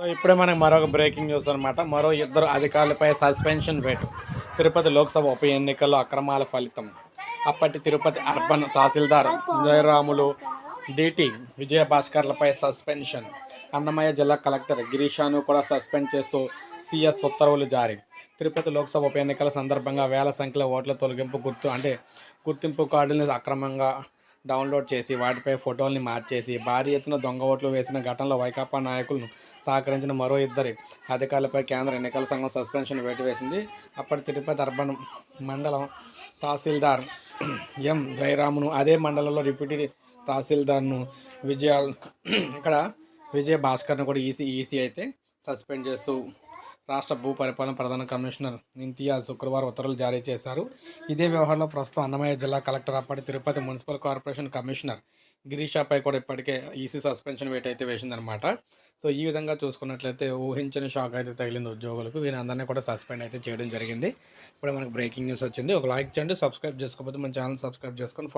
ఇప్పుడే మనకు మరొక బ్రేకింగ్ న్యూస్ అనమాట మరో ఇద్దరు అధికారులపై సస్పెన్షన్ వేటు తిరుపతి లోక్సభ ఉప ఎన్నికల్లో అక్రమాల ఫలితం. అప్పటి తిరుపతి అర్బన్ తహసీల్దార్ జయరాములు డిటి విజయభాస్కర్లపై సస్పెన్షన్ అన్నమయ్య జిల్లా కలెక్టర్ గిరీషాను కూడా సస్పెండ్ చేస్తూ సిఎస్ ఉత్తర్వులు జారీ. తిరుపతి లోక్సభ ఉప ఎన్నికల సందర్భంగా వేల సంఖ్యలో ఓట్ల తొలగింపు గుర్తు అంటే గుర్తింపు కార్డుని అక్రమంగా డౌన్లోడ్ చేసి వాటిపై ఫోటోల్ని మార్చేసి భారీ ఎత్తున దొంగ ఓట్లు వేసిన ఘటనలో వైకాపా నాయకులను సహకరించిన మరో ఇద్దరి అధికారులపై కేంద్ర ఎన్నికల సంఘం సస్పెన్షన్ వేటు వేసింది అప్పటి తిరుపతి అర్బన్ మండలం తహసీల్దార్ ఎం. జయరామును అదే మండలంలో డిప్యూటీ తహసీల్దార్ను విజయ ఇక్కడ విజయ భాస్కర్ను కూడా ఈసీ ఈసీ అయితే సస్పెండ్ చేస్తూ రాష్ట్ర భూ పరిపాలన ప్రధాన కమిషనర్ ఇంతియాజ్ శుక్రవారం ఉత్తర్వులు జారీ చేశారు. ఇదే వ్యవహారంలో ప్రస్తుతం అన్నమయ్య జిల్లా కలెక్టర్ అప్పటి తిరుపతి మున్సిపల్ కార్పొరేషన్ కమిషనర్ గిరీషాపై కూడా ఇప్పటికే ఈసీ సస్పెన్షన్ వేట్ అయితే వేసిందనమాట సో ఈ విధంగా చూసుకున్నట్లయితే ఊహించని షాక్ అయితే తగిలింది ఉద్యోగులకు. వీరందరినీ కూడా సస్పెండ్ అయితే చేయడం జరిగింది. ఇప్పుడు మనకు బ్రేకింగ్ న్యూస్ వచ్చింది. ఒక లైక్ చేయండి సబ్స్క్రైబ్ చేసుకోకపోతే మన ఛానల్ సబ్స్క్రైబ్ చేసుకొని